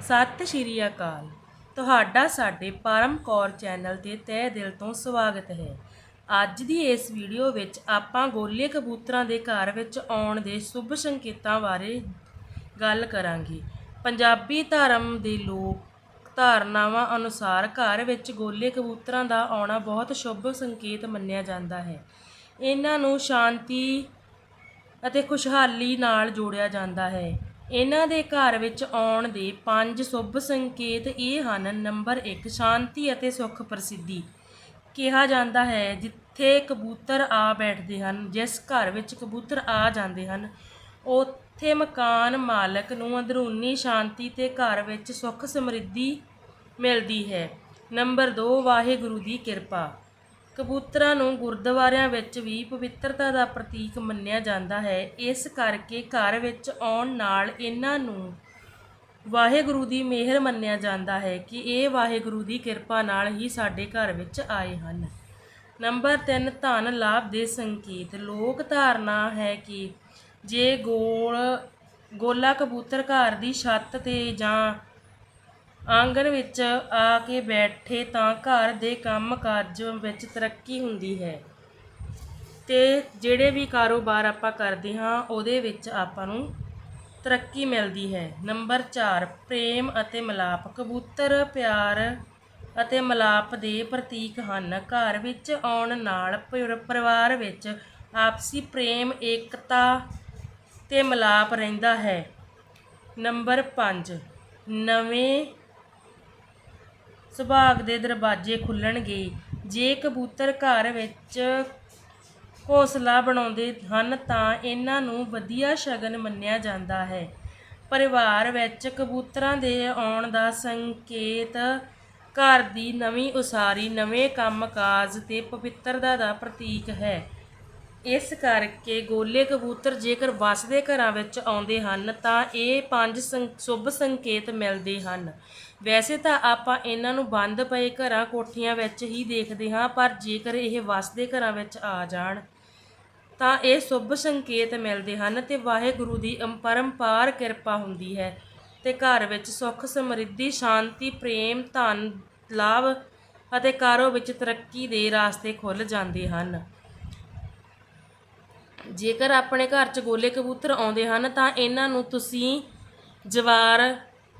ਸਤਿ ਸ਼੍ਰੀ ਅਕਾਲ। ਤੁਹਾਡਾ ਸਾਡੇ ਪਰਮ ਕੌਰ ਚੈਨਲ ਤੇ ਤਹਿ ਦਿਲ ਤੋਂ ਸਵਾਗਤ ਹੈ। ਅੱਜ ਦੀ ਇਸ ਵੀਡੀਓ ਵਿੱਚ ਆਪਾਂ ਗੋਲੇ ਕਬੂਤਰਾਂ ਦੇ ਘਰ ਵਿੱਚ ਆਉਣ ਦੇ ਸ਼ੁਭ ਸੰਕੇਤਾਂ ਬਾਰੇ ਗੱਲ ਕਰਾਂਗੇ। ਪੰਜਾਬੀ ਧਰਮ ਦੇ ਲੋਕ ਧਾਰਨਾਵਾਂ ਅਨੁਸਾਰ ਘਰ ਵਿੱਚ ਗੋਲੇ ਕਬੂਤਰਾਂ ਦਾ ਆਉਣਾ ਬਹੁਤ ਸ਼ੁਭ ਸੰਕੇਤ ਮੰਨਿਆ ਜਾਂਦਾ ਹੈ। ਇਹਨਾਂ ਨੂੰ ਸ਼ਾਂਤੀ ਅਤੇ ਖੁਸ਼ਹਾਲੀ ਨਾਲ ਜੋੜਿਆ ਜਾਂਦਾ ਹੈ। ਇਹਨਾਂ ਦੇ ਘਰ ਵਿੱਚ ਆਉਣ ਦੇ ਪੰਜ ਸ਼ੁਭ ਸੰਕੇਤ ਇਹ ਹਨ, ਨੰਬਰ 1 ਸ਼ਾਂਤੀ ਅਤੇ ਸੁੱਖ ਪ੍ਰਸਿੱਧੀ। ਕਿਹਾ ਜਾਂਦਾ ਹੈ, ਜਿੱਥੇ ਕਬੂਤਰ ਆ ਬੈਠਦੇ ਹਨ, ਜਿਸ ਘਰ ਵਿੱਚ ਕਬੂਤਰ ਆ ਜਾਂਦੇ ਹਨ, ਉੱਥੇ ਮਕਾਨ ਮਾਲਕ ਨੂੰ ਅੰਦਰੂਨੀ ਸ਼ਾਂਤੀ ਤੇ ਘਰ ਵਿੱਚ ਸੁੱਖ ਸਮਰਿੱਧੀ ਮਿਲਦੀ ਹੈ। ਨੰਬਰ 2 ਵਾਹਿਗੁਰੂ ਦੀ ਕਿਰਪਾ। ਕਬੂਤਰਾਂ ਨੂੰ ਗੁਰਦੁਆਰਿਆਂ ਵਿੱਚ ਵੀ ਪਵਿੱਤਰਤਾ ਦਾ ਪ੍ਰਤੀਕ ਮੰਨਿਆ ਜਾਂਦਾ ਹੈ। ਇਸ ਕਰਕੇ ਘਰ ਵਿੱਚ ਆਉਣ ਨਾਲ ਇਹਨਾਂ ਨੂੰ ਵਾਹਿਗੁਰੂ ਦੀ ਮਿਹਰ ਮੰਨਿਆ ਜਾਂਦਾ ਹੈ ਕਿ ਇਹ ਵਾਹਿਗੁਰੂ ਦੀ ਕਿਰਪਾ ਨਾਲ ਹੀ ਸਾਡੇ ਘਰ ਵਿੱਚ ਆਏ ਹਨ। ਨੰਬਰ 3 ਧਨ ਲਾਭ ਦੇ ਸੰਕੇਤ। ਲੋਕ ਧਾਰਨਾ ਹੈ ਕਿ ਜੇ ਗੋਲ, ਗੋਲਾ ਕਬੂਤਰ ਘਰ ਦੀ ਛੱਤ ਤੇ ਜਾਂ ਆਂਗਣ ਵਿੱਚ ਆ ਕੇ ਬੈਠੇ ਤਾਂ ਘਰ ਦੇ ਕੰਮ ਕਾਜ ਵਿੱਚ ਤਰੱਕੀ ਹੁੰਦੀ ਹੈ। ਅਤੇ ਜਿਹੜੇ ਵੀ ਕਾਰੋਬਾਰ ਆਪਾਂ ਕਰਦੇ ਹਾਂ, ਉਹਦੇ ਵਿੱਚ ਆਪਾਂ ਨੂੰ ਤਰੱਕੀ ਮਿਲਦੀ ਹੈ। ਨੰਬਰ ਚਾਰ, ਪ੍ਰੇਮ ਅਤੇ ਮਿਲਾਪ। ਕਬੂਤਰ ਪਿਆਰ ਅਤੇ ਮਿਲਾਪ ਦੇ ਪ੍ਰਤੀਕ ਹਨ। ਘਰ ਵਿੱਚ ਆਉਣ ਨਾਲ ਪਰ- ਪਰਿਵਾਰ ਵਿੱਚ ਆਪਸੀ ਪ੍ਰੇਮ, ਏਕਤਾ ਤੇ ਮਿਲਾਪ ਰਹਿੰਦਾ ਹੈ। ਨੰਬਰ 5 ਨਵੇਂ ਸੁਭਾਗ ਦੇ ਦਰਵਾਜ਼ੇ ਖੁੱਲ੍ਹਣਗੇ ਜੇ ਕਬੂਤਰ ਘਰ ਵਿੱਚ ਘੋਂਸਲਾ ਬਣਾਉਂਦੇ ਹਨ, ਤਾਂ ਇਹਨਾਂ ਨੂੰ ਵਧੀਆ ਸ਼ਗਨ ਮੰਨਿਆ ਜਾਂਦਾ ਹੈ। ਪਰਿਵਾਰ ਵਿੱਚ ਕਬੂਤਰਾਂ ਦੇ ਆਉਣ ਦਾ ਸੰਕੇਤ, ਘਰ ਦੀ ਨਵੀਂ ਉਸਾਰੀ, ਨਵੇਂ ਕੰਮਕਾਜ ਤੇ ਪਵਿੱਤਰਤਾ ਦਾ ਪ੍ਰਤੀਕ ਹੈ। ਇਸ ਕਰਕੇ ਗੋਲੇ ਕਬੂਤਰ ਜੇਕਰ ਵਸਦੇ ਘਰਾਂ ਵਿੱਚ ਆਉਂਦੇ ਹਨ, ਤਾਂ ਇਹ ਪੰਜ ਸੰ- ਸ਼ੁਭ ਸੰਕੇਤ ਮਿਲਦੇ ਹਨ। ਵੈਸੇ ਤਾਂ ਆਪਾਂ ਇਹਨਾਂ ਨੂੰ ਬੰਦ ਪਏ ਘਰਾਂ ਕੋਠੀਆਂ ਵਿੱਚ ਹੀ ਦੇਖਦੇ ਹਾਂ, ਪਰ ਜੇਕਰ ਇਹ ਵਸਦੇ ਘਰਾਂ ਵਿੱਚ ਆ ਜਾਣ, ਤਾਂ ਇਹ ਸ਼ੁਭ ਸੰਕੇਤ ਮਿਲਦੇ ਹਨ ਤੇ ਵਾਹਿਗੁਰੂ ਦੀ ਅਪਰੰਪਾਰ ਕਿਰਪਾ ਹੁੰਦੀ ਹੈ ਤੇ ਘਰ ਵਿੱਚ ਸੁੱਖ, ਸਮਰਿੱਧੀ, ਸ਼ਾਂਤੀ, ਪ੍ਰੇਮ, ਧਨ, ਲਾਭ ਅਤੇ ਕਾਰੋ ਵਿੱਚ ਤਰੱਕੀ ਦੇ ਰਾਸਤੇ ਖੁੱਲ ਜਾਂਦੇ ਹਨ। ਜੇਕਰ ਆਪਣੇ ਘਰ 'ਚ ਗੋਲੇ ਕਬੂਤਰ ਆਉਂਦੇ ਹਨ, ਤਾਂ ਇਹਨਾਂ ਨੂੰ ਤੁਸੀਂ ਜਵਾਰ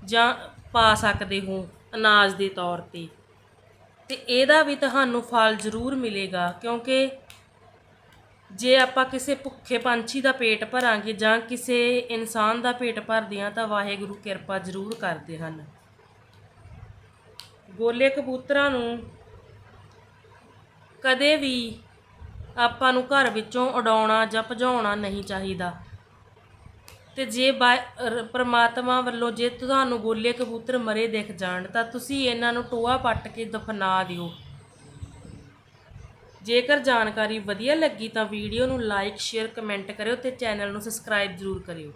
ਜਾਂ ਪਾ ਸਕਦੇ ਹੋ ਅਨਾਜ ਦੇ ਤੌਰ ਤੇ। ਤੇ ਇਹਦਾ ਵੀ ਤੁਹਾਨੂੰ ਫਲ ਜ਼ਰੂਰ ਮਿਲੇਗਾ, ਕਿਉਂਕਿ ਜੇ ਆਪਾਂ ਕਿਸੇ ਭੁੱਖੇ ਪੰਛੀ ਦਾ ਪੇਟ ਭਰਾਂਗੇ ਜਾਂ ਕਿਸੇ ਇਨਸਾਨ ਦਾ ਪੇਟ ਭਰਦੇ ਹਾਂ ਤਾਂ ਵਾਹਿਗੁਰੂ ਕਿਰਪਾ ਜ਼ਰੂਰ ਕਰਦੇ ਹਨ। ਗੋਲੇ ਕਬੂਤਰਾਂ ਨੂੰ ਕਦੇ ਵੀ ਆਪਾਂ ਨੂੰ ਘਰ ਵਿੱਚੋਂ ਉਡਾਉਣਾ ਜਾਂ ਭਜਾਉਣਾ ਨਹੀਂ ਚਾਹੀਦਾ। ਤੇ ਜੇ ਬਾ- ਰ- ਪ੍ਰਮਾਤਮਾ ਵੱਲੋਂ ਜੇ ਤੁਹਾਨੂੰ ਗੋਲੇ ਕਬੂਤਰ ਮਰੇ ਦਿਖ ਜਾਣ, ਤਾਂ ਤੁਸੀਂ ਇਹਨਾਂ ਨੂੰ ਟੋਆ ਪੱਟ ਕੇ ਦਫਨਾ ਦਿਓ। ਜੇਕਰ ਜਾਣਕਾਰੀ ਵਧੀਆ ਲੱਗੀ ਤਾਂ ਵੀਡੀਓ ਨੂੰ ਲਾਈਕ ਸ਼ੇਅਰ ਕਮੈਂਟ ਕਰਿਓ ਤੇ ਚੈਨਲ ਨੂੰ ਸਬਸਕ੍ਰਾਈਬ ਜ਼ਰੂਰ ਕਰਿਓ।